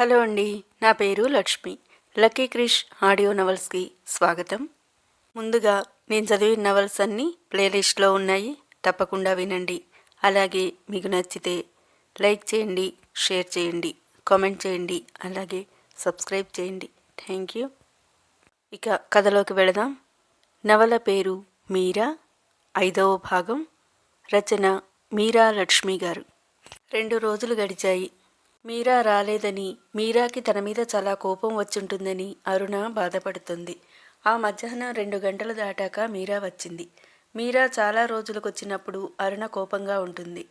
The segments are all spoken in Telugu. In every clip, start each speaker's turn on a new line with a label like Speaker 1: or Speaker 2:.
Speaker 1: హలో అండి నా పేరు లక్ష్మి. లక్కీ క్రిష్ ఆడియో నవల్స్కి స్వాగతం. ముందుగా నేను చదివిన నవల్స్ అన్నీ ప్లేలిస్ట్లో ఉన్నాయి తప్పకుండా వినండి. అలాగే మీకు నచ్చితే లైక్ చేయండి షేర్ చేయండి కామెంట్ చేయండి అలాగే సబ్స్క్రైబ్ చేయండి. Thank you. ఇక కథలోకి వెళదాం. నవల పేరు మీరా ఐదవ భాగం రచన మీరా లక్ష్మి గారు. రెండు రోజులు గడిచాయి. మీరా రాలేదని మీరాకి తన మీద చాలా కోపం వచ్చుంటుందని అరుణ బాధపడుతుంది. ఆ మధ్యాహ్నం రెండు గంటలు దాటాక మీరా వచ్చింది. మీరా చాలా రోజులకు వచ్చినప్పుడు అరుణ కోపంగా ఉంటుంది.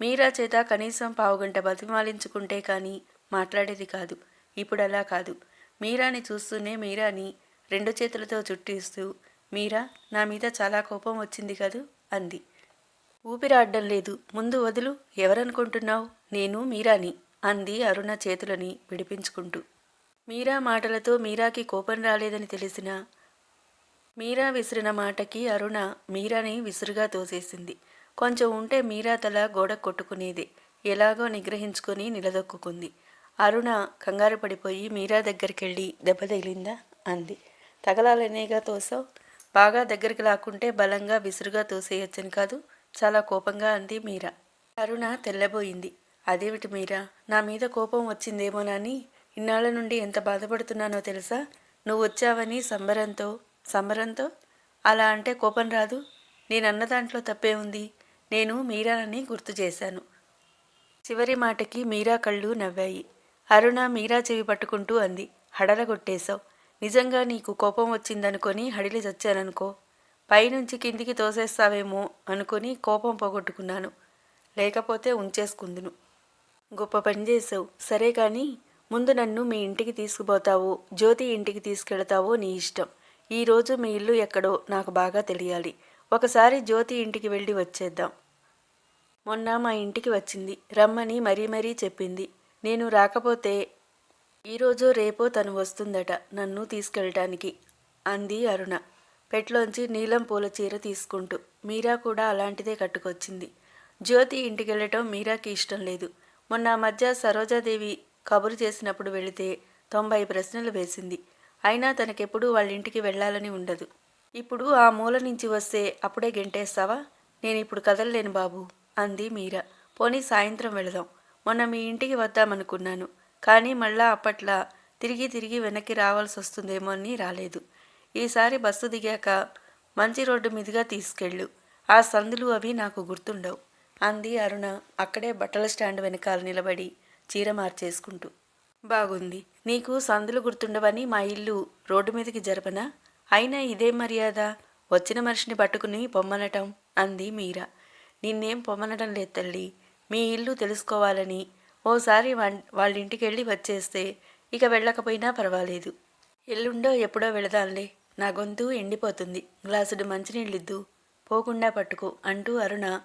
Speaker 1: మీరా చేత కనీసం పావుగంట బతిమాలించుకుంటే కానీ మాట్లాడేది కాదు. ఇప్పుడు అలా కాదు. మీరాని చూస్తూనే మీరాని రెండు చేతులతో చుట్టిస్తూ మీరా నా మీద చాలా కోపం వచ్చింది కదూ? అంది. ఊపిరాడడం లేదు. ముందు వదులు. ఎవరనుకుంటున్నావు? నేను మీరాని. అంది అరుణ చేతులని విడిపించుకుంటూ. మీరా మాటలతో మీరాకి కోపం రాలేదని తెలిసిన మీరా విసిరిన మాటకి అరుణ మీరాని విసురుగా తోసేసింది. కొంచెం ఉంటే మీరా తల గోడ కొట్టుకునేది. ఎలాగో నిగ్రహించుకొని నిలదొక్కుంది అరుణ కంగారు పడిపోయి మీరా దగ్గరికెళ్ళి దెబ్బ తగిలిందా? అంది. తగలాలనేగా తోసావు? బాగా దగ్గరికి లాక్కుంటే బలంగా విసురుగా తోసేయొచ్చని కాదు చాలా కోపంగా అంది మీరా. అరుణ తెల్లబోయింది. అదేమిటి మీరా? నా మీద కోపం వచ్చిందేమోనని? ఇన్నాళ్ళ నుండి ఎంత బాధపడుతున్నానో తెలుసా? నువ్వు వచ్చావని సంబరంతో సంబరంతో? అలా అంటే కోపం రాదు. నేనన్న దాంట్లో తప్పే ఉంది. నేను మీరానని గుర్తు చేశాను. చివరి మాటకి మీరా కళ్ళు నవ్వాయి. అరుణ మీరా చెవి పట్టుకుంటూ అంది. హడలగొట్టేశావు. నిజంగా నీకు కోపం వచ్చిందనుకొని హడిలి చచ్చాననుకో. పైనుంచి కిందికి తోసేస్తావేమో అనుకొని కోపం పోగొట్టుకున్నాను. లేకపోతే ఉంచేసుకుందును. గొప్ప పని చేసావు సరే కానీ ముందు నన్ను మీ ఇంటికి తీసుకుపోతావో. జ్యోతి ఇంటికి తీసుకెళ్తావో నీ ఇష్టం. ఈరోజు మీ ఇల్లు ఎక్కడో నాకు బాగా తెలియాలి. ఒకసారి జ్యోతి ఇంటికి వెళ్ళి వచ్చేద్దాం. మొన్న మా ఇంటికి వచ్చింది. రమ్మని మరీ మరీ చెప్పింది. నేను రాకపోతే ఈరోజు రేపో తను వస్తుందట నన్ను తీసుకెళ్ళటానికి అంది అరుణ. పెట్లోంచి నీలం పూల చీర తీసుకుంటూ మీరా కూడా అలాంటిదే కట్టుకొచ్చింది. జ్యోతి ఇంటికి వెళ్ళటం మీరాకి ఇష్టం లేదు. మొన్న మధ్య సరోజాదేవి కబురు చేసినప్పుడు వెళితే తొంభై ప్రశ్నలు వేసింది. అయినా తనకెప్పుడూ వాళ్ళ ఇంటికి వెళ్ళాలని ఉండదు. ఇప్పుడు ఆ మూల నుంచి వస్తే అప్పుడే గెంటేస్తావా? నేను ఇప్పుడు కదలలేను బాబు అంది మీరా. పోనీ సాయంత్రం వెళదాం. మొన్న మీ ఇంటికి వద్దామనుకున్నాను. కానీ మళ్ళా అప్పట్లా తిరిగి తిరిగి వెనక్కి రావాల్సి వస్తుందేమో అని రాలేదు. ఈసారి బస్సు దిగాక మంచి రోడ్డు మీదుగా తీసుకెళ్ళు. ఆ సందులు అవి నాకు గుర్తుండవు. అంది అరుణ అక్కడే బట్టల స్టాండ్ వెనకాల నిలబడి చీర మార్చేసుకుంటూ. బాగుంది. నీకు సందులు గుర్తుండవని మా ఇల్లు రోడ్డు మీదకి జరపనా? అయినా ఇదే మర్యాద? వచ్చిన మనిషిని పట్టుకుని పొమ్మనటం అంది మీరా. నిన్నేం పొమ్మనటం లేదు తల్లి. మీ ఇల్లు తెలుసుకోవాలని ఓసారి వాళ్ళ ఇంటికి వెళ్ళి వచ్చేస్తే ఇక వెళ్ళకపోయినా పర్వాలేదు. ఎల్లుండో ఎప్పుడో వెళదాంలే. నా గొంతు ఎండిపోతుంది. గ్లాసుడు మంచినీళ్ళిద్దు. పోకుండా పట్టుకో అంటూ అరుణ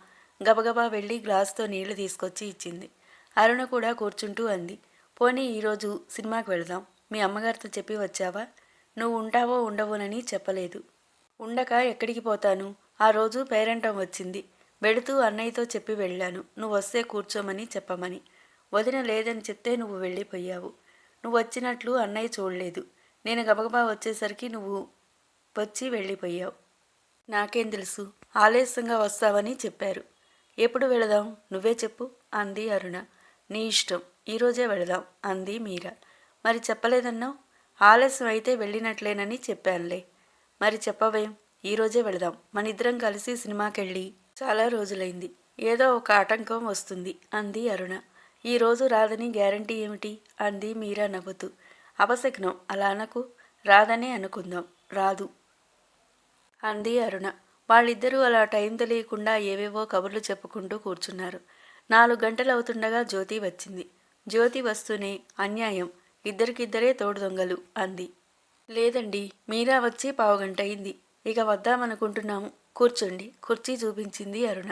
Speaker 1: గబగబా వెళ్ళి గ్లాస్తో నీళ్ళు తీసుకొచ్చి ఇచ్చింది. అరుణ కూడా కూర్చుంటూ అంది. పోనీ ఈరోజు సినిమాకి వెళదాం. మీ అమ్మగారితో చెప్పి వచ్చావా? నువ్వు ఉంటావో ఉండవోనని చెప్పలేదు. ఉండక ఎక్కడికి పోతాను? ఆ రోజు పేరెంటం వచ్చింది. వెళుతూ అన్నయ్యతో చెప్పి వెళ్ళాను. నువ్వు వస్తే కూర్చోమని చెప్పమని. వదిన లేదని చెప్తే నువ్వు వెళ్ళిపోయావు. నువ్వు వచ్చినట్లు అన్నయ్య చూడలేదు. నేను గబగబా వచ్చేసరికి నువ్వు వచ్చి వెళ్ళిపోయావు. నాకేం తెలుసు? ఆలస్యంగా వస్తావని చెప్పారు. ఎప్పుడు వెళదాం? నువ్వే చెప్పు అంది అరుణ. నీ ఇష్టం. ఈరోజే వెళదాం అంది మీరా. మరి చెప్పలేదన్నావు? ఆలస్యం అయితే వెళ్ళినట్లేనని చెప్పానులే. మరి చెప్పవేం ఈరోజే వెళదాం. మనిద్దరం కలిసి సినిమాకెళ్ళి చాలా రోజులైంది. ఏదో ఒక ఆటంకం వస్తుంది అంది అరుణ. ఈరోజు రాదని గ్యారంటీ ఏమిటి? అంది మీరా నవ్వుతూ. అపశకనం అలా అనకు. రాదనే అనుకుందాం. రాదు అంది అరుణ. వాళ్ళిద్దరూ అలా టైం తెలియకుండా ఏవేవో కబుర్లు చెప్పుకుంటూ కూర్చున్నారు. నాలుగు గంటలు అవుతుండగా జ్యోతి వచ్చింది. జ్యోతి వస్తూనే అన్యాయం. ఇద్దరికిద్దరే తోడు దొంగలు అంది. లేదండి మీరా వచ్చి పావుగంట అయింది. ఇక వద్దామనుకుంటున్నాము. కూర్చోండి. కుర్చీ చూపించింది అరుణ.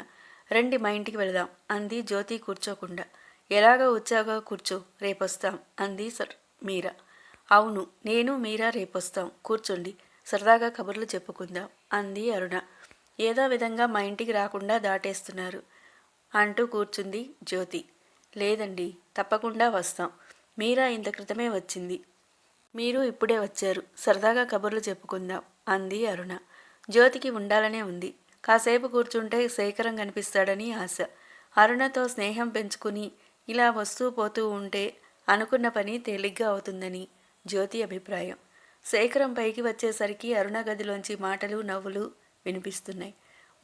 Speaker 1: రండి మా ఇంటికి వెళదాం అంది జ్యోతి కూర్చోకుండా. ఎలాగో వచ్చాగా కూర్చో రేపొస్తాం అంది సర్ మీరా. అవును నేను మీరా రేపొస్తాం. కూర్చోండి. సరదాగా కబుర్లు చెప్పుకుందాం అంది అరుణ. ఏదో విధంగా మా ఇంటికి రాకుండా దాటేస్తున్నారు అంటూ కూర్చుంది జ్యోతి. లేదండి తప్పకుండా వస్తాం. మీరా ఇంత క్రితమే వచ్చింది. మీరు ఇప్పుడే వచ్చారు. సరదాగా కబుర్లు చెప్పుకుందాం అంది అరుణ. జ్యోతికి ఉండాలనే ఉంది. కాసేపు కూర్చుంటే శేఖరం కనిపిస్తాడని ఆశ. అరుణతో స్నేహం పెంచుకుని ఇలా వస్తూ పోతూ ఉంటే అనుకున్న పని తేలిగ్గా అవుతుందని జ్యోతి అభిప్రాయం. శేఖరం పైకి వచ్చేసరికి అరుణ గదిలోంచి మాటలు నవ్వులు వినిపిస్తున్నాయి.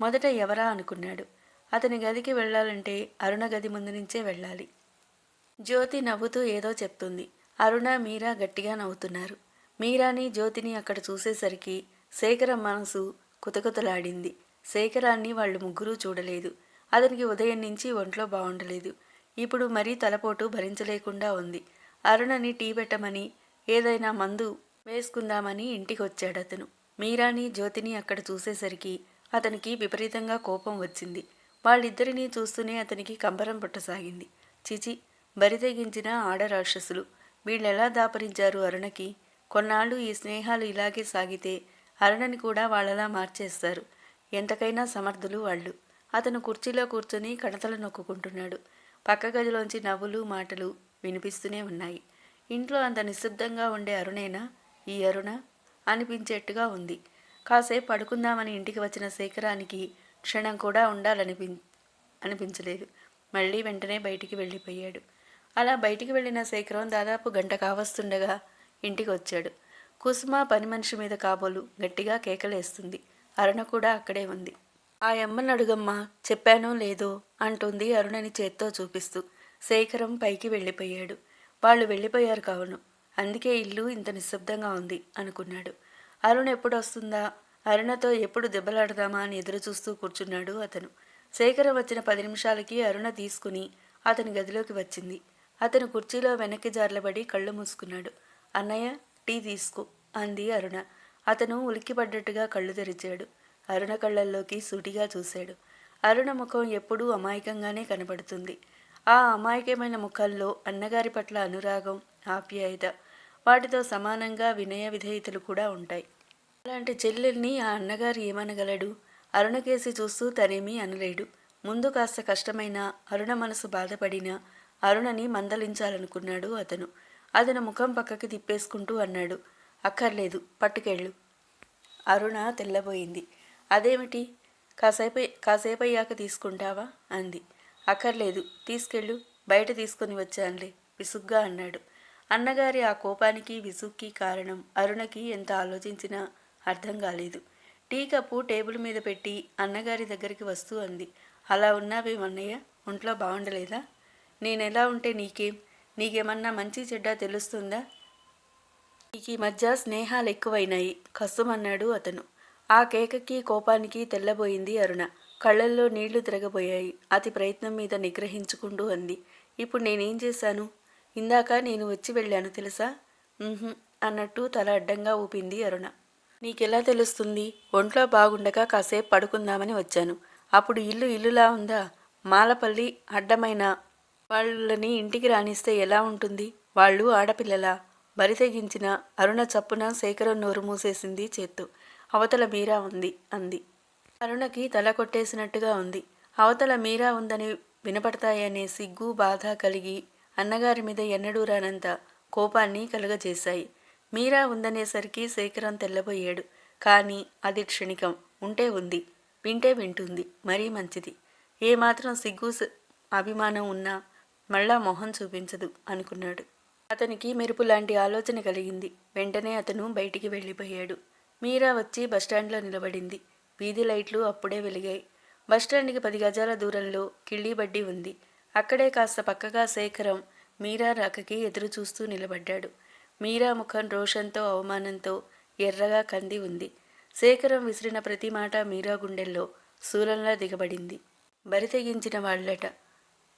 Speaker 1: మొదట ఎవరా అనుకున్నాడు. అతని గదికి వెళ్ళాలంటే అరుణ గది ముందు నుంచే వెళ్ళాలి. జ్యోతి నవ్వుతూ ఏదో చెప్తుంది. అరుణ మీరా గట్టిగా నవ్వుతున్నారు. మీరాని జ్యోతిని అక్కడ చూసేసరికి శేఖరం మనసు కుతకుతలాడింది. శేఖరాన్ని వాళ్ళు ముగ్గురూ చూడలేదు. అతనికి ఉదయం నుంచి ఒంట్లో బాగుండలేదు ఇప్పుడు మరీ తలపోటు భరించలేకుండా ఉంది. అరుణని టీ పెట్టమని ఏదైనా మందు వేసుకుందామని ఇంటికి వచ్చాడు అతను మీరాని జ్యోతిని అక్కడ చూసేసరికి అతనికి విపరీతంగా కోపం వచ్చింది. వాళ్ళిద్దరినీ చూస్తూనే అతనికి కంబరం పుట్టసాగింది. చిచి బరితెగించిన ఆడరాక్షసులు వీళ్ళెలా దాపరించారు అరుణకి? కొన్నాళ్ళు ఈ స్నేహాలు ఇలాగే సాగితే అరుణని కూడా వాళ్ళలా మార్చేస్తారు. ఎంతకైనా సమర్థులు వాళ్ళు. అతను కుర్చీలో కూర్చొని కడతలు నొక్కుంటున్నాడు పక్క గదిలోంచి నవ్వులు మాటలు వినిపిస్తూనే ఉన్నాయి. ఇంట్లో అంత నిశ్శబ్దంగా ఉండే అరుణేనా? ఈ అరుణ? అనిపించేట్టుగా ఉంది. కాసేపు పడుకుందామని ఇంటికి వచ్చిన శేఖరానికి క్షణం కూడా ఉండాలనిపి అనిపించలేదు. మళ్ళీ వెంటనే బయటికి వెళ్ళిపోయాడు. అలా బయటికి వెళ్ళిన శేఖరం దాదాపు గంట కావస్తుండగా ఇంటికి వచ్చాడు కుసుమ పని మనిషి మీద కాబోలు గట్టిగా కేకలేస్తుంది. అరుణ కూడా అక్కడే ఉంది. ఆ అమ్మని అడుగమ్మ చెప్పానో లేదో? అంటుంది అరుణని చేత్తో చూపిస్తూ. శేఖరం పైకి వెళ్ళిపోయాడు. వాళ్ళు వెళ్ళిపోయారు కావును. అందుకే ఇల్లు ఇంత నిశ్శబ్దంగా ఉంది అనుకున్నాడు. అరుణ ఎప్పుడు వస్తుందా అరుణతో ఎప్పుడు దెబ్బలాడదామా అని ఎదురు చూస్తూ కూర్చున్నాడు అతను. శేఖరం వచ్చిన పది నిమిషాలకి అరుణ తీసుకుని అతని గదిలోకి వచ్చింది. అతను కుర్చీలో వెనక్కి జార్లబడి కళ్ళు మూసుకున్నాడు. అన్నయ్య టీ తీసుకో అంది అరుణ. అతను ఉలిక్కిపడ్డట్టుగా కళ్ళు తెరిచాడు. అరుణ కళ్ళల్లోకి సూటిగా చూశాడు. అరుణ ముఖం ఎప్పుడూ అమాయకంగానే కనబడుతుంది. ఆ అమాయకమైన ముఖంలో అన్నగారి పట్ల అనురాగం ఆప్యాయత వాటితో సమానంగా వినయ విధేయతలు కూడా ఉంటాయి. అలాంటి చెల్లెల్ని ఆ అన్నగారు ఏమనగలడు? అరుణకేసి చూస్తూ తనేమీ అనలేడు. ముందు కాస్త కష్టమైన అరుణ మనసు బాధపడినా అరుణని మందలించాలనుకున్నాడు అతను. అతను ముఖం పక్కకి తిప్పేసుకుంటూ అన్నాడు అక్కర్లేదు పట్టుకెళ్ళు. అరుణ తెల్లబోయింది. అదేమిటి? కాసేపు కాసేపయ్యాక తీసుకుంటావా? అంది. అక్కర్లేదు తీసుకెళ్ళు బయట తీసుకొని వచ్చానులే విసుగ్గా అన్నాడు. అన్నగారి ఆ కోపానికి విసుక్కి కారణం అరుణకి ఎంత ఆలోచించినా అర్థం కాలేదు. టీ కప్పు టేబుల్ మీద పెట్టి అన్నగారి దగ్గరికి వస్తూ అంది. అలా ఉన్నావేమన్నయ్య ఒంట్లో బాగుండలేదా? నేనెలా ఉంటే నీకేం? నీకేమన్నా మంచి చెడ్డ తెలుస్తుందా? నీకు ఈ మధ్య స్నేహాలు ఎక్కువైనాయి కస్సుమన్నాడు అతను. ఆ కేకకి కోపానికి తెల్లబోయింది అరుణ. కళ్ళల్లో నీళ్ళు తిరగబోయాయి. అతి ప్రయత్నం మీద నిగ్రహించుకుంటూ అంది. ఇప్పుడు నేనేం చేశాను? ఇందాక నేను వచ్చి వెళ్ళాను తెలుసా? అన్నట్టు తల అడ్డంగా ఊపింది అరుణ. నీకెలా తెలుస్తుంది? ఒంట్లో బాగుండగా కాసేపు పడుకుందామని వచ్చాను. అప్పుడు ఇల్లు ఇల్లులా ఉందా? మాలపల్లి అడ్డమైన వాళ్ళని ఇంటికి రాణిస్తే ఎలా ఉంటుంది? వాళ్ళు ఆడపిల్లలా? బరితెగించిన అరుణ చప్పున శేఖరం నోరు మూసేసింది చేత్తో. అవతల మీరా ఉంది అంది. అరుణకి తల కొట్టేసినట్టుగా ఉంది. అవతల మీరా ఉందని వినపడతాయనే సిగ్గు బాధ కలిగి అన్నగారి మీద ఎన్నడూ రానంత కోపాన్ని కలుగజేశాయి. మీరా ఉందనేసరికి శేఖరం తెల్లబోయాడు. కానీ అది క్షణికం. ఉంటే ఉంది. వింటే వింటుంది. మరీ మంచిది. ఏమాత్రం సిగ్గు స- అభిమానం ఉన్నా మళ్ళా మొహం చూపించదు అనుకున్నాడు. అతనికి మెరుపు లాంటి ఆలోచన కలిగింది. వెంటనే అతను బయటికి వెళ్ళిపోయాడు. మీరా వచ్చి బస్టాండ్లో నిలబడింది. వీధి లైట్లు అప్పుడే వెలిగాయి. బస్టాండ్కి పది గజాల దూరంలో కిళ్ళీ బడ్డీ ఉంది. అక్కడే కాస్త పక్కగా శేఖరం మీరా రాకకి ఎదురు చూస్తూ నిలబడ్డాడు. మీరా ముఖం రోషంతో అవమానంతో ఎర్రగా కంది ఉంది. శేఖరం విసిరిన ప్రతి మాట మీరా గుండెల్లో శూలంలా దిగబడింది. బరితెగించిన వాళ్ళట.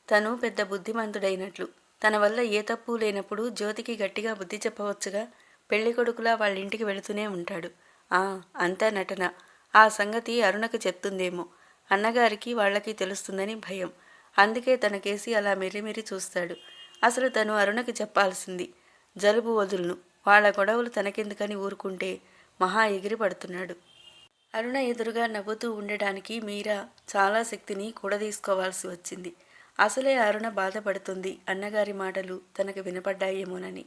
Speaker 1: తను పెద్ద బుద్ధిమంతుడైనట్లు. తన వల్ల ఏ తప్పు లేనప్పుడు జ్యోతికి గట్టిగా బుద్ధి చెప్పవచ్చుగా. పెళ్ళి కొడుకులా వాళ్ళ ఇంటికి వెళుతూనే ఉంటాడు. ఆ అంతా నటన. ఆ సంగతి అరుణకు చెప్తుందేమో. అన్నగారికి వాళ్ళకి తెలుస్తుందని భయం. అందుకే తన కేసి అలా మెరిమెరి చూస్తాడు. అసలు తను అరుణకి చెప్పాల్సింది జలుబు వదులును. వాళ్ళ గొడవలు తనకెందుకని ఊరుకుంటే మహా ఎగిరి పడుతున్నాడు. అరుణ ఎదురుగా నవ్వుతూ ఉండడానికి మీరా చాలా శక్తిని కూడదీసుకోవాల్సి వచ్చింది. అసలే అరుణ బాధపడుతుంది అన్నగారి మాటలు తనకు వినపడ్డాయేమోనని.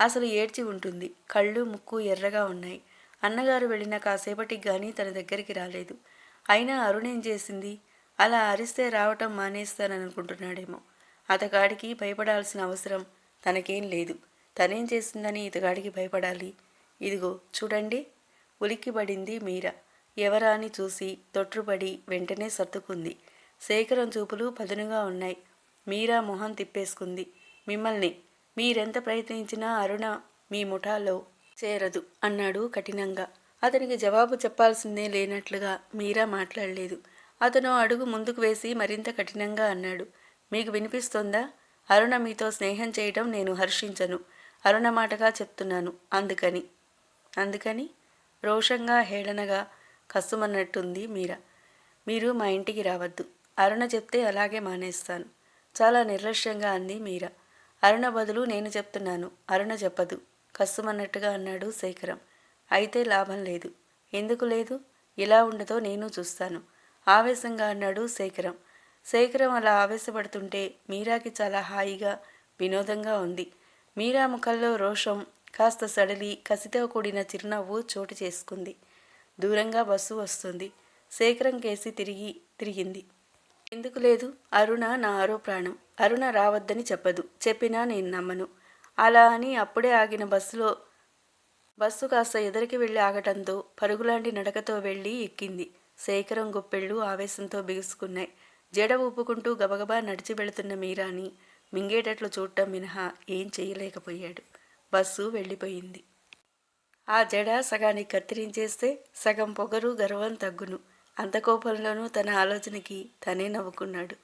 Speaker 1: అసలు ఏడ్చి ఉంటుంది. కళ్ళు ముక్కు ఎర్రగా ఉన్నాయి. అన్నగారు వెళ్ళిన కాసేపటికి కానీ తన దగ్గరికి రాలేదు. అయినా అరుణ ఏం చేసింది? అలా అరిస్తే రావటం మానేస్తాననుకుంటున్నాడేమో. అతగాడికి భయపడాల్సిన అవసరం తనకేం లేదు. తనేం చేసిందని ఇతగాడికి భయపడాలి. ఇదిగో చూడండి ఉలిక్కిపడింది మీరా. ఎవరా అని చూసి తొట్టుపడి వెంటనే సర్దుకుంది. శేఖరం చూపులు పదునుగా ఉన్నాయి. మీరా మొహం తిప్పేసుకుంది. మిమ్మల్ని మీరెంత ప్రయత్నించినా అరుణ మీ ముఠాలో చేరదు అన్నాడు కఠినంగా. అతనికి జవాబు చెప్పాల్సిందే లేనట్లుగా మీరా మాట్లాడలేదు. అతను అడుగు ముందుకు వేసి మరింత కఠినంగా అన్నాడు. మీకు వినిపిస్తోందా? అరుణ మీతో స్నేహం చేయటం నేను హర్షించను. అరుణ మాటగా చెప్తున్నాను. అందుకని. అందుకని? రోషంగా హేళనగా కసుమన్నట్టుంది మీరా. మీరు మా ఇంటికి రావద్దు. అరుణ చెప్తే అలాగే మానేస్తాను. చాలా నిర్లక్ష్యంగా అంది మీరా. అరుణ బదులు నేను చెప్తున్నాను. అరుణ చెప్పదు. కస్సుమన్నట్టుగా అన్నాడు శేఖరం. అయితే లాభం లేదు. ఎందుకు లేదు? ఇలా ఉండదో నేను చూస్తాను. ఆవేశంగా అన్నాడు శేఖరం. శేఖరం అలా ఆవేశపడుతుంటే మీరాకి చాలా హాయిగా వినోదంగా ఉంది. మీరా ముఖంలో రోషం కాస్త సడలి కసితో కూడిన చిరునవ్వు చోటు చేసుకుంది. దూరంగా బస్సు వస్తుంది. శేఖరం కేసి తిరిగి తిరిగింది. ఎందుకు లేదు? అరుణ నా ఆరో ప్రాణం. అరుణ రావద్దని చెప్పదు. చెప్పినా నేను నమ్మను. అలా అని అప్పుడే ఆగిన బస్సులో బస్సు కాస్త ఎదరికి వెళ్ళి ఆగటంతో పరుగులాంటి నడకతో వెళ్ళి ఎక్కింది. శేఖరం గుప్పెళ్ళు ఆవేశంతో బిగుసుకున్నాయి. జడ ఊపుకుంటూ గబగబా నడిచి వెళుతున్న మీరాని మింగేటట్లు చూడటం మినహా ఏం చేయలేకపోయాడు. బస్సు వెళ్ళిపోయింది. ఆ జడ సగాన్ని కత్తిరించేస్తే సగం పొగరు గర్వం తగ్గును. అంత కోపంలోనూ తన ఆలోచనకి తనే నవ్వుకున్నాడు.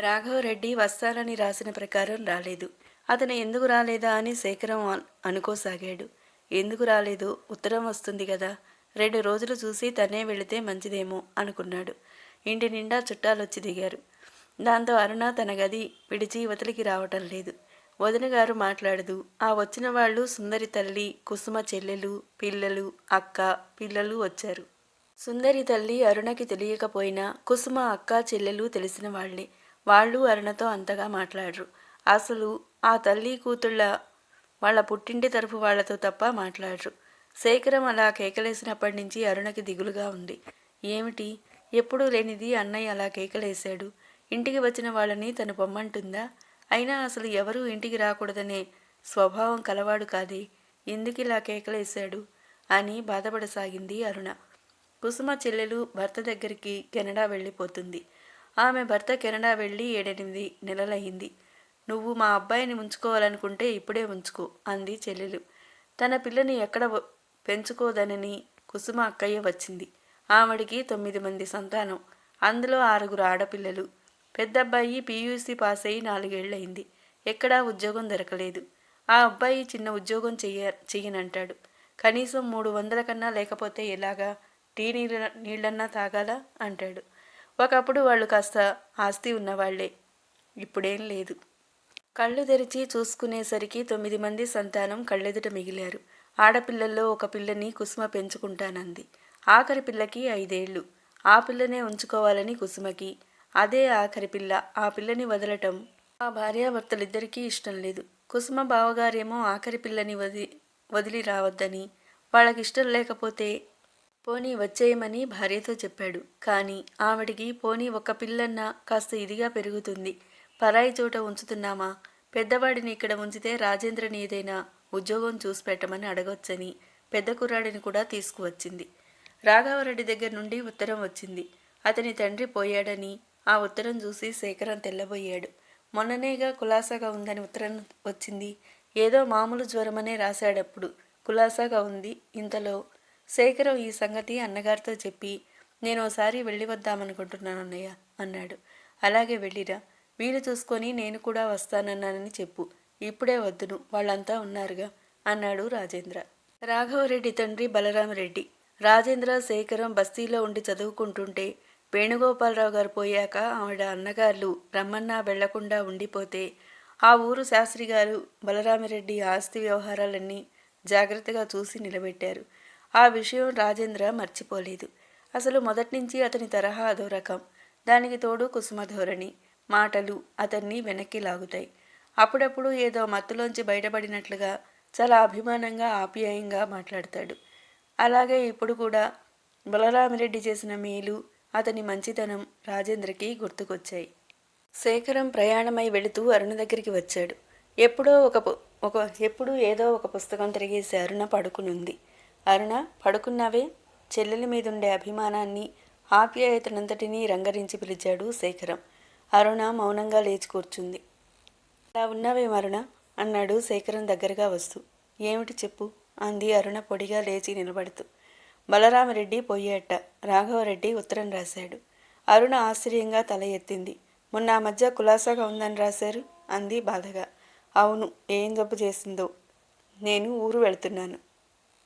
Speaker 1: రాఘవరెడ్డి వస్తానని రాసిన ప్రకారం రాలేదు. అతను ఎందుకు రాలేదా అని శేఖరం అనుకోసాగాడు. ఎందుకు రాలేదు? ఉత్తరం వస్తుంది కదా. రెండు రోజులు చూసి తనే వెళితే మంచిదేమో అనుకున్నాడు. ఇంటి నిండా చుట్టాలొచ్చి దిగారు. దాంతో అరుణ తన గది విడిచి ఇవతలికి రావటం లేదు. వదిన గారు మాట్లాడదు. ఆ వచ్చిన వాళ్ళు సుందరి తల్లి కుసుమ చెల్లెలు పిల్లలు అక్క పిల్లలు వచ్చారు. సుందరి తల్లి అరుణకి తెలియకపోయినా కుసుమ అక్క చెల్లెలు తెలిసిన వాళ్ళే వాళ్ళు అరుణతో అంతగా మాట్లాడరు. అసలు ఆ తల్లి కూతుళ్ళ వాళ్ళ పుట్టింటి తరపు వాళ్ళతో తప్ప మాట్లాడరు. శేఖరం అలా కేకలేసినప్పటి నుంచి అరుణకి దిగులుగా ఉంది. ఏమిటి? ఎప్పుడూ లేనిది అన్నయ్య అలా కేకలేశాడు. ఇంటికి వచ్చిన వాళ్ళని తను పొమ్మంటుందా? అయినా అసలు ఎవరూ ఇంటికి రాకూడదనే స్వభావం కలవాడు కాదే. ఎందుకు ఇలా కేకలేశాడు? అని బాధపడసాగింది అరుణ. కుసుమ చెల్లెలు భర్త దగ్గరికి కెనడా వెళ్ళిపోతుంది. ఆమె భర్త కెనడా వెళ్ళి ఏడెనిమిది నెలలయ్యింది. నువ్వు మా అబ్బాయిని ఉంచుకోవాలనుకుంటే ఇప్పుడే ఉంచుకో అంది చెల్లెలు. తన పిల్లని ఎక్కడ పెంచుకోదనని కుసుమ అక్కయ్య వచ్చింది. ఆవిడికి తొమ్మిది మంది సంతానం. అందులో ఆరుగురు ఆడపిల్లలు. పెద్దబ్బాయి పీయూసీ పాస్ అయ్యి నాలుగేళ్ళయింది. ఎక్కడా ఉద్యోగం దొరకలేదు. ఆ అబ్బాయి చిన్న ఉద్యోగం చెయ్య చెయ్యనంటాడు. కనీసం మూడు వందల కన్నా లేకపోతే ఎలాగా? టీ నీళ్ళ నీళ్ళన్నా తాగాలా? అంటాడు. ఒకప్పుడు వాళ్ళు కాస్త ఆస్తి ఉన్నవాళ్ళే. ఇప్పుడేం లేదు. కళ్ళు తెరిచి చూసుకునేసరికి తొమ్మిది మంది సంతానం కళ్ళెదుట మిగిలారు. ఆడపిల్లల్లో ఒక పిల్లని కుసుమ పెంచుకుంటానంది. ఆఖరి పిల్లకి ఐదేళ్ళు. ఆ పిల్లనే ఉంచుకోవాలని కుసుమకి. అదే ఆఖరి పిల్ల. ఆ పిల్లని వదలటం ఆ భార్యాభర్తలిద్దరికీ ఇష్టం లేదు. కుసుమ బావగారేమో ఆఖరి పిల్లని వది వదిలి రావద్దని వాళ్ళకి ఇష్టం లేకపోతే పోనీ వచ్చేయమని భార్యతో చెప్పాడు. కానీ ఆవిడికి పోనీ ఒక పిల్లన్న కాస్త ఇదిగా పెరుగుతుంది. పరాయి చోట ఉంచుతున్నామా? పెద్దవాడిని ఇక్కడ ఉంచితే రాజేంద్రని ఏదైనా ఉద్యోగం చూసి పెట్టమని అడగొచ్చని పెద్ద కుర్రాడిని కూడా తీసుకువచ్చింది. రాఘవరెడ్డి దగ్గర నుండి ఉత్తరం వచ్చింది. అతని తండ్రి పోయాడని ఆ ఉత్తరం చూసి శేఖరం తెల్లబోయాడు. మొన్ననేగా కులాసాగా ఉందని ఉత్తరం వచ్చింది. ఏదో మామూలు జ్వరమనే రాశాడప్పుడు కులాసాగా ఉంది ఇంతలో. శేఖరం ఈ సంగతి అన్నగారితో చెప్పి నేను ఒకసారి వెళ్ళి వద్దామనుకుంటున్నాను అన్నయ్య అన్నాడు. అలాగే వెళ్ళిరా. వీలు చూసుకొని నేను కూడా వస్తానన్నానని చెప్పు. ఇప్పుడే వద్దును వాళ్ళంతా ఉన్నారుగా అన్నాడు రాజేంద్ర. రాఘవరెడ్డి తండ్రి బలరామరెడ్డి. రాజేంద్ర శేఖరం బస్తీలో ఉండి చదువుకుంటుంటే వేణుగోపాలరావు గారు పోయాక ఆవిడ అన్నగారు రమ్మన్నా వెళ్ళకుండా ఉండిపోతే ఆ ఊరు శాస్త్రి గారు బలరామిరెడ్డి ఆస్తి వ్యవహారాలన్నీ జాగ్రత్తగా చూసి నిలబెట్టారు. ఆ విషయం రాజేంద్ర మర్చిపోలేదు. అసలు మొదటి నుంచి అతని తరహా అదో రకం దానికి తోడు కుసుమ ధోరణి మాటలు అతన్ని వెనక్కి లాగుతాయి. అప్పుడప్పుడు ఏదో మత్తులోంచి బయటపడినట్లుగా చాలా అభిమానంగా ఆప్యాయంగా మాట్లాడతాడు. అలాగే ఇప్పుడు కూడా బలరామిరెడ్డి చేసిన మేలు అతని మంచితనం రాజేంద్రకి గుర్తుకొచ్చాయి. శేఖరం ప్రయాణమై వెళుతూ అరుణ దగ్గరికి వచ్చాడు. ఎప్పుడో ఒక ఒక ఎప్పుడూ ఏదో ఒక పుస్తకం తిరిగేసి అరుణ పడుకునుంది. అరుణ పడుకున్నావే? చెల్లెలి మీదుండే అభిమానాన్ని ఆప్యాయతనంతటినీ రంగరించి పిలిచాడు శేఖరం. అరుణ మౌనంగా లేచి కూర్చుంది. అలా ఉన్నావే అరుణ అన్నాడు శేఖరం దగ్గరగా వస్తూ. ఏమిటి చెప్పు? అంది అరుణ పొడిగా లేచి నిలబడుతూ. బలరామరెడ్డి పోయేట. రాఘవరెడ్డి ఉత్తరం రాశాడు. అరుణ ఆశ్చర్యంగా తల ఎత్తింది. మొన్న ఆ మధ్య కులాసాగా ఉందని రాశారు? అంది బాధగా. అవును ఏం జబ్బు చేసిందో. నేను ఊరు వెళ్తున్నాను.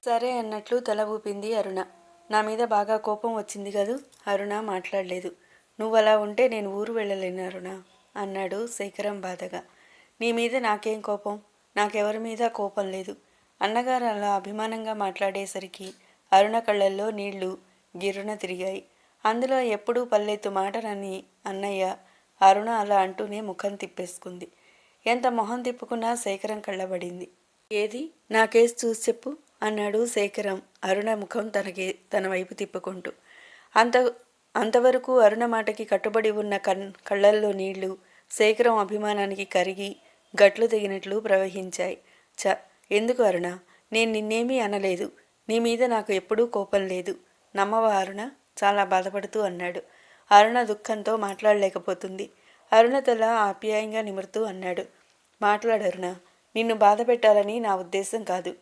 Speaker 1: సరే అన్నట్లు తల ఊపింది అరుణ. నా మీద బాగా కోపం వచ్చింది కదూ? అరుణ మాట్లాడలేదు. నువ్వు అలా ఉంటే నేను ఊరు వెళ్ళలేను అరుణ అన్నాడు శేఖరం బాధగా. నీ మీద నాకేం కోపం? నాకెవరి మీద కోపం లేదు. అన్నగారు అలా అభిమానంగా మాట్లాడేసరికి అరుణ కళ్ళల్లో నీళ్ళు గిర్రున తిరిగాయి. అందులో ఎప్పుడూ పల్లెత్తు మాటనని అన్నయ్య అరుణ అలా అంటూనే ముఖం తిప్పేసుకుంది. ఎంత మొహం తిప్పుకున్నా శేఖరం కళ్ళబడింది. ఏది? నా కేసు చూసి చెప్పు అన్నాడు శేఖరం అరుణ ముఖం తనకే తన వైపు తిప్పుకుంటూ. అంత అంతవరకు అరుణ మాటకి కట్టుబడి ఉన్న కన్ కళ్ళల్లో నీళ్ళు శేఖరం అభిమానానికి కరిగి గట్లు తెగినట్లు ప్రవహించాయి. చ ఎందుకు అరుణ? నేను నిన్నేమీ అనలేదు. నీ మీద నాకు ఎప్పుడూ కోపం లేదు. నమ్మవా అరుణ? చాలా బాధపడుతూ అన్నాడు. అరుణ దుఃఖంతో మాట్లాడలేకపోతుంది. అరుణ తల ఆప్యాయంగా నిమురుతూ అన్నాడు. మాట్లాడరుణ నిన్ను బాధ పెట్టాలని నా ఉద్దేశం కాదు.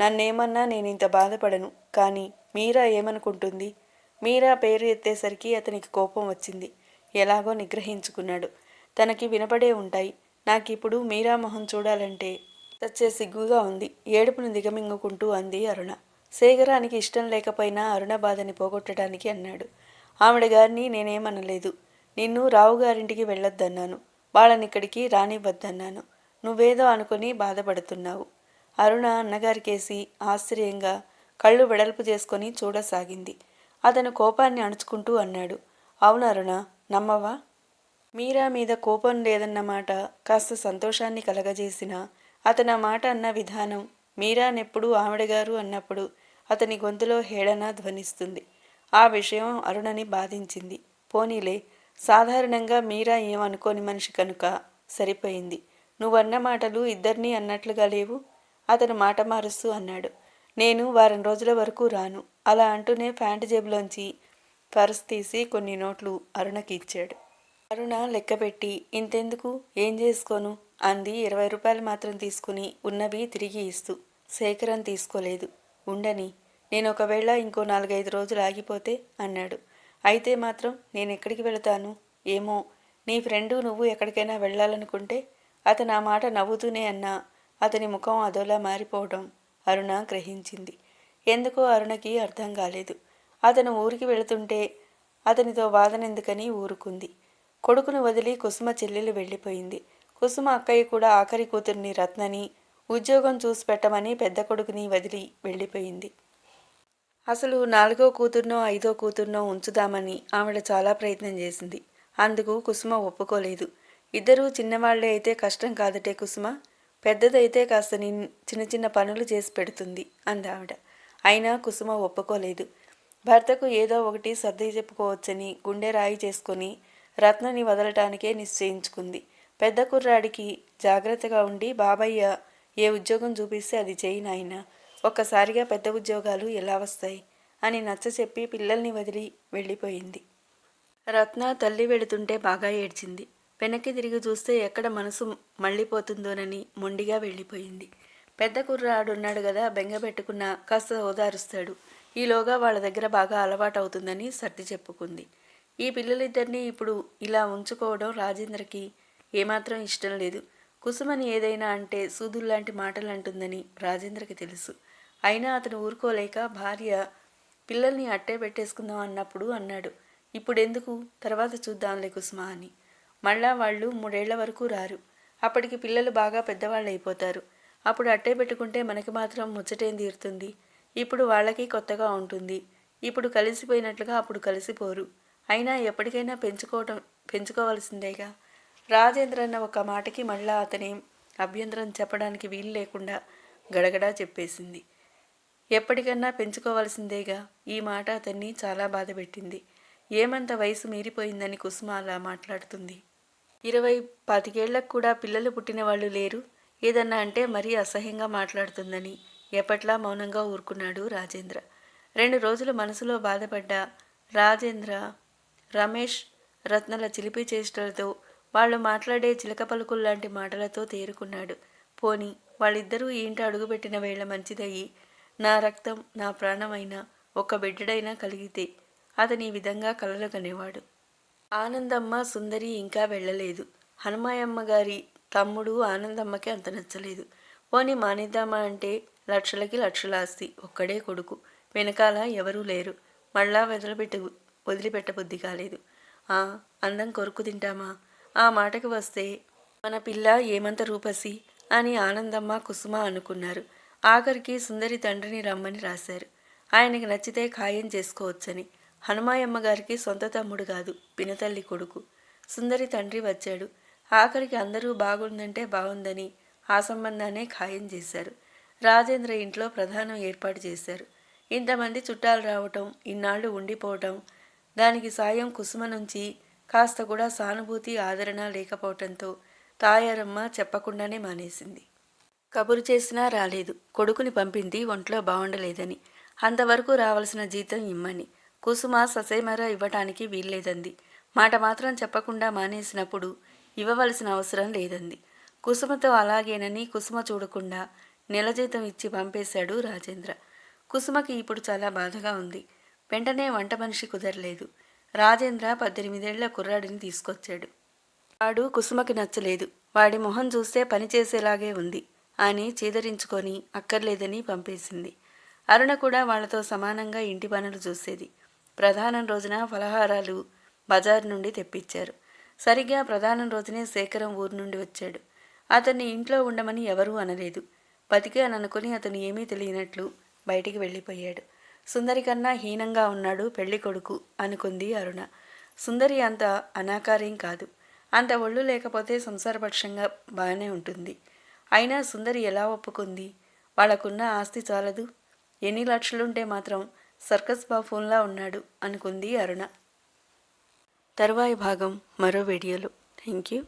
Speaker 1: నన్నేమన్నా నేను ఇంత బాధపడను. కానీ మీరా ఏమనుకుంటుంది? మీరా పేరు ఎత్తేసరికి అతనికి కోపం వచ్చింది. ఎలాగో నిగ్రహించుకున్నాడు. తనకి వినపడే ఉంటాయి. నాకు ఇప్పుడు మీరా మొహం చూడాలంటే చచ్చే సిగ్గుగా ఉంది. ఏడుపును దిగమింగుకుంటూ అంది అరుణ. శేఖరానికి ఇష్టం లేకపోయినా అరుణ బాధని పోగొట్టడానికి అన్నాడు. ఆవిడ గారిని నేనేమనలేదు. నిన్ను రావు గారింటికి వెళ్ళొద్దన్నాను. వాళ్ళని ఇక్కడికి రానివ్వద్దన్నాను. నువ్వేదో అనుకుని బాధపడుతున్నావు. అరుణ అన్నగారికేసి ఆశ్చర్యంగా కళ్ళు వెడల్పు చేసుకొని చూడసాగింది. అతను కోపాన్ని అణుచుకుంటూ అన్నాడు. అవును అరుణ నమ్మవా? మీరా మీద కోపం లేదన్నమాట కాస్త సంతోషాన్ని కలగజేసిన అతని మాట అన్న విధానం మీరానెప్పుడు ఆవిడగారు అన్నప్పుడు అతని గొంతులో హేళన ధ్వనిస్తుంది. ఆ విషయం అరుణని బాధించింది. పోనీలే సాధారణంగా మీరా ఏమనుకోని మనిషి కనుక సరిపోయింది. నువ్వన్న మాటలు ఇద్దరినీ అన్నట్లుగా లేవు? అతను మాట మారుస్తూ అన్నాడు. నేను వారం రోజుల వరకు రాను. అలా అంటూనే ప్యాంటు జేబులోంచి పర్స్ తీసి కొన్ని నోట్లు అరుణకి ఇచ్చాడు. అరుణ లెక్కపెట్టి ఇంతెందుకు? ఏం చేసుకోను? అంది ఇరవై రూపాయలు మాత్రం తీసుకుని ఉన్నవి తిరిగి ఇస్తూ. శేఖరం తీసుకోలేదు. ఉండని. నేను ఒకవేళ ఇంకో నాలుగైదు రోజులు ఆగిపోతే? అన్నాడు. అయితే మాత్రం నేను ఎక్కడికి వెళతాను? ఏమో? నీ ఫ్రెండు నువ్వు ఎక్కడికైనా వెళ్ళాలనుకుంటే అతను ఆ మాట నవ్వుతూనే అన్నా అతని ముఖం అదోలా మారిపోవడం అరుణ గ్రహించింది. ఎందుకో అరుణకి అర్థం కాలేదు. అతను ఊరికి వెళుతుంటే అతనితో వాదనెందుకని ఊరుకుంది. కొడుకును వదిలి కుసుమ చెల్లెలు వెళ్ళిపోయింది. కుసుమ అక్కయ్య కూడా ఆఖరి కూతుర్ని రత్నని ఉద్యోగం చూసి పెట్టమని పెద్ద కొడుకుని వదిలి వెళ్ళిపోయింది. అసలు నాలుగో కూతుర్నో ఐదో కూతుర్నో ఉంచుదామని ఆవిడ చాలా ప్రయత్నం చేసింది. అందుకు కుసుమ ఒప్పుకోలేదు. ఇద్దరూ చిన్నవాళ్ళే అయితే కష్టం కాదటే కుసుమ. పెద్దదైతే కాస్త నిన్ చిన్న చిన్న పనులు చేసి పెడుతుంది అంది ఆవిడ. అయినా కుసుమ ఒప్పుకోలేదు. భర్తకు ఏదో ఒకటి సర్ది చెప్పుకోవచ్చని గుండె రాయి చేసుకొని రత్నని వదలటానికే నిశ్చయించుకుంది. పెద్ద కుర్రాడికి జాగ్రత్తగా ఉండి బాబయ్య ఏ ఉద్యోగం చూపిస్తే అది చేయి నాయనా. ఒక్కసారిగా పెద్ద ఉద్యోగాలు ఎలా వస్తాయి? అని నచ్చ చెప్పి పిల్లల్ని వదిలి వెళ్ళిపోయింది. రత్న తల్లి వెళుతుంటే బాగా ఏడ్చింది. వెనక్కి తిరిగి చూస్తే ఎక్కడ మనసు మళ్ళీపోతుందోనని మొండిగా వెళ్ళిపోయింది. పెద్ద కుర్రాడున్నాడు కదా బెంగ పెట్టుకున్న కాస్త ఓదారుస్తాడు. ఈలోగా వాళ్ళ దగ్గర బాగా అలవాటు అవుతుందని సర్ది చెప్పుకుంది. ఈ పిల్లలిద్దరినీ ఇప్పుడు ఇలా ఉంచుకోవడం రాజేంద్రకి ఏమాత్రం ఇష్టం లేదు. కుసుమని ఏదైనా అంటే సూదుల్లాంటి మాటలు అంటుందని రాజేంద్రకి తెలుసు. అయినా అతను ఊరుకోలేక భార్య పిల్లల్ని అట్టే పెట్టేసుకుందాం అన్నప్పుడు అన్నాడు. ఇప్పుడెందుకు? తర్వాత చూద్దాంలే కుసుమ అని. మళ్ళా వాళ్ళు మూడేళ్ళ వరకు రారు. అప్పటికి పిల్లలు బాగా పెద్దవాళ్ళు అయిపోతారు అప్పుడు అట్టే పెట్టుకుంటే మనకి మాత్రం ముచ్చటేం తీరుతుంది? ఇప్పుడు వాళ్ళకి కొత్తగా ఉంటుంది. ఇప్పుడు కలిసిపోయినట్లుగా అప్పుడు కలిసిపోరు. అయినా ఎప్పటికైనా పెంచుకోవటం పెంచుకోవాల్సిందేగా. రాజేంద్ర అన్న ఒక మాటకి మళ్ళా అతని అభ్యంతరం చెప్పడానికి వీలు లేకుండా గడగడా చెప్పేసింది. ఎప్పటికన్నా పెంచుకోవాల్సిందేగా? ఈ మాట అతన్ని చాలా బాధపెట్టింది ఏమంత వయసు మీరిపోయిందని కుసుమ అలా మాట్లాడుతుంది. ఇరవై పాతికేళ్ళకు కూడా పిల్లలు పుట్టిన వాళ్ళు లేరు. ఏదన్నా అంటే మరీ అసహ్యంగా మాట్లాడుతుందని ఎప్పట్లా మౌనంగా ఊరుకున్నాడు రాజేంద్ర. రెండు రోజులు మనసులో బాధపడ్డ రాజేంద్ర రమేష్ రత్నల చిలిపి చేష్టలతో వాళ్ళు మాట్లాడే చిలక పలుకుల్లాంటి మాటలతో తేరుకున్నాడు. పోని వాళ్ళిద్దరూ ఏంటి అడుగుపెట్టిన వేళ మంచిదయ్యి? నా రక్తం నా ప్రాణమైన ఒక్క బిడ్డడైనా కలిగితే అతని ఈ విధంగా కలలు కనేవాడు ఆనందమ్మ సుందరి ఇంకా వెళ్ళలేదు. హనుమాయమ్మ గారి తమ్ముడు ఆనందమ్మకి అంత నచ్చలేదు. పోని మానేద్దామా అంటే లక్షలకి లక్షల ఆస్తి ఒక్కడే కొడుకు. వెనకాల ఎవరూ లేరు. మళ్ళా వదిలిపెట్టు వదిలిపెట్టబుద్ధి కాలేదు. ఆ అందం కొరుకు తింటామా? ఆ మాటకు వస్తే మన పిల్ల ఏమంత రూపసి? అని ఆనందమ్మ కుసుమ అనుకున్నారు. ఆఖరికి సుందరి తండ్రిని రమ్మని రాశారు. ఆయనకి నచ్చితే ఖాయం చేసుకోవచ్చని. హనుమాయమ్మ గారికి సొంత తమ్ముడు కాదు పినతల్లి కొడుకు. సుందరి తండ్రి వచ్చాడు. ఆఖరికి అందరూ బాగుందంటే బాగుందని ఆ సంబంధాన్నే ఖాయం చేశారు. రాజేంద్ర ఇంట్లో ప్రధానం ఏర్పాటు చేశారు. ఇంతమంది చుట్టాలు రావటం ఇన్నాళ్ళు ఉండిపోవటం దానికి సాయం కుసుమ నుంచి కాస్త కూడా సానుభూతి ఆదరణ లేకపోవటంతో తాయారమ్మ చెప్పకుండానే మానేసింది. కబురు చేసినా రాలేదు. కొడుకుని పంపింది ఒంట్లో బాగుండలేదని అంతవరకు రావాల్సిన జీతం ఇమ్మని. కుసుమ ససేమరా ఇవ్వటానికి వీల్లేదంది. మాట మాత్రం చెప్పకుండా మానేసినప్పుడు ఇవ్వవలసిన అవసరం లేదంది. కుసుమతో అలాగేనని కుసుమ చూడకుండా నెల జీతం ఇచ్చి పంపేశాడు రాజేంద్ర. కుసుమకి ఇప్పుడు చాలా బాధగా ఉంది. వెంటనే వంట మనిషి కుదరలేదు. రాజేంద్ర పద్దెనిమిదేళ్ళ కుర్రాడిని తీసుకొచ్చాడు. వాడు కుసుమకి నచ్చలేదు. వాడి మొహం చూస్తే పని చేసేలాగే ఉంది. అని చీదరించుకొని అక్కర్లేదని పంపేసింది. అరుణ కూడా వాళ్ళతో సమానంగా ఇంటి పనులు చూసేది. ప్రధానం రోజున ఫలహారాలు బజార్ నుండి తెప్పించారు. సరిగ్గా ప్రధానం రోజునే శేఖరం ఊరు నుండి వచ్చాడు. అతన్ని ఇంట్లో ఉండమని ఎవరూ అనలేదు. బతికాననుకుని అతను ఏమీ తెలియనట్లు బయటికి వెళ్ళిపోయాడు. సుందరి కన్నా హీనంగా ఉన్నాడు పెళ్ళి కొడుకు అనుకుంది అరుణ. సుందరి అంత అనాకార్యం కాదు. అంత ఒళ్ళు లేకపోతే సంసారపక్షంగా బాగానే ఉంటుంది. అయినా సుందరి ఎలా ఒప్పుకుంది? వాళ్ళకున్న ఆస్తి చాలదు. ఎన్ని లక్షలుంటే మాత్రం సర్కస్ బాఫూన్లా ఉన్నాడు అనుకుంది అరుణ. తరువాయి భాగం మరో వీడియోలో. Thank you